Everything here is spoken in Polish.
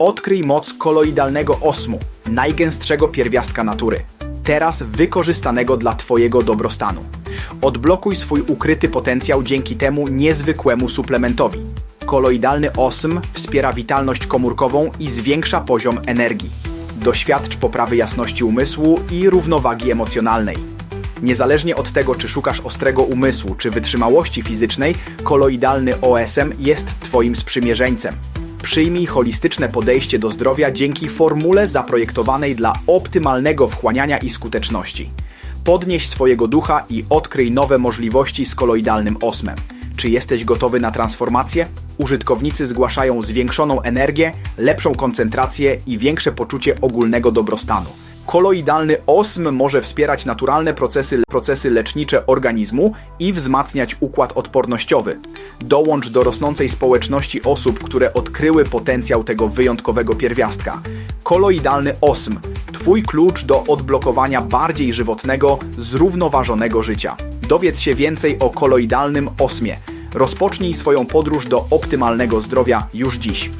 Odkryj moc koloidalnego osmu, najgęstszego pierwiastka natury, teraz wykorzystanego dla Twojego dobrostanu. Odblokuj swój ukryty potencjał dzięki temu niezwykłemu suplementowi. Koloidalny osm wspiera witalność komórkową i zwiększa poziom energii. Doświadcz poprawy jasności umysłu i równowagi emocjonalnej. Niezależnie od tego, czy szukasz ostrego umysłu, czy wytrzymałości fizycznej, koloidalny OSM jest Twoim sprzymierzeńcem. Przyjmij holistyczne podejście do zdrowia dzięki formule zaprojektowanej dla optymalnego wchłaniania i skuteczności. Podnieś swojego ducha i odkryj nowe możliwości z koloidalnym osmem. Czy jesteś gotowy na transformację? Użytkownicy zgłaszają zwiększoną energię, lepszą koncentrację i większe poczucie ogólnego dobrostanu. Koloidalny osm może wspierać naturalne procesy, procesy lecznicze organizmu i wzmacniać układ odpornościowy. Dołącz do rosnącej społeczności osób, które odkryły potencjał tego wyjątkowego pierwiastka. Koloidalny osm Twój klucz do odblokowania bardziej żywotnego, zrównoważonego życia. Dowiedz się więcej o koloidalnym osmie. Rozpocznij swoją podróż do optymalnego zdrowia już dziś.